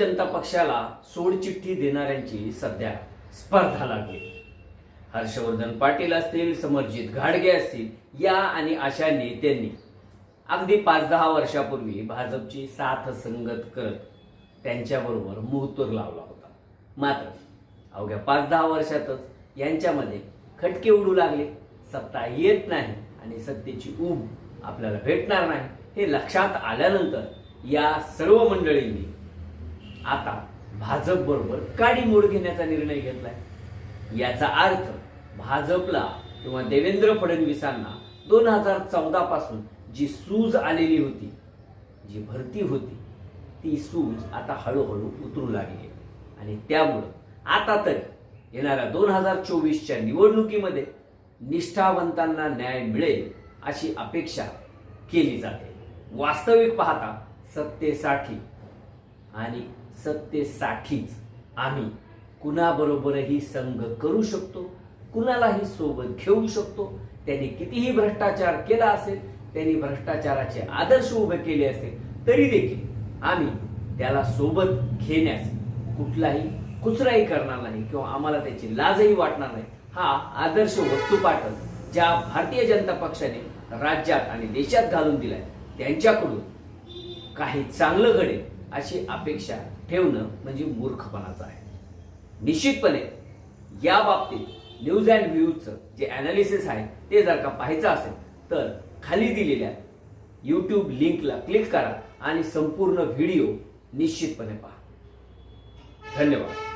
जनता पक्षाला सोडचिठ्ठी देणाऱ्यांची सध्या स्पर्धा लागली. हर्षवर्धन पाटील असतील समरजित घाडगे असतील या आणि अशा नेत्यांनी अगदी पाच दहा वर्षापूर्वी भाजपची साथ संगत करत त्यांच्याबरोबर मुहतूर लावला होता. मात्र अवघ्या पाच दहा वर्षातच यांच्यामध्ये खटके उडू लागले. सत्ता येत नाही आणि सत्तेची ऊब आपल्याला भेटणार नाही हे लक्षात आल्यानंतर या सर्व मंडळींनी आता भाजप बरोबर काडी मोड घेण्याचा निर्णय घेतलाय याचा अर्थ भाजपला किंवा देवेंद्र फडणवीसांना दोन हजार चौदा पासून जी सूज आलेली होती जी भरती होती ती सूज आता हळूहळू उतरू लागली आहे. आणि त्यामुळं आता तरी येणाऱ्या दोन हजार चोवीसच्या निवडणुकीमध्ये निष्ठावंतांना न्याय मिळेल अशी अपेक्षा केली जाते वास्तविक पाहता सत्तेसाठी आणि सत्तेसाठीच आम्ही कुणाबरोबरही संघ करू शकतो कुणालाही सोबत घेऊ शकतो. त्यांनी कितीही भ्रष्टाचार केला असेल त्यांनी भ्रष्टाचाराचे आदर्श उभे केले असतील तरी देखील आम्ही त्याला सोबत घेण्यास कुठलाही कुचराही करणार नाही किंवा आम्हाला त्याची लाजही वाटणार नाही. हा आदर्श वस्तुपाठच ज्या भारतीय जनता पक्षाने राज्यात आणि देशात घालून दिलाय त्यांच्याकडून काही चांगलं घडेल. अशी अपेक्षा ठेवणं म्हणजे मूर्खपणाचं आहे. निश्चितपणे या बाबतीत न्यूज अँड व्ह्यूजचं जे अनालिसिस आहे ते जर का पाहायचं असेल तर खाली दिलेल्या यूट्यूब लिंकला क्लिक करा आणि संपूर्ण व्हिडिओ निश्चितपणे पहा. धन्यवाद.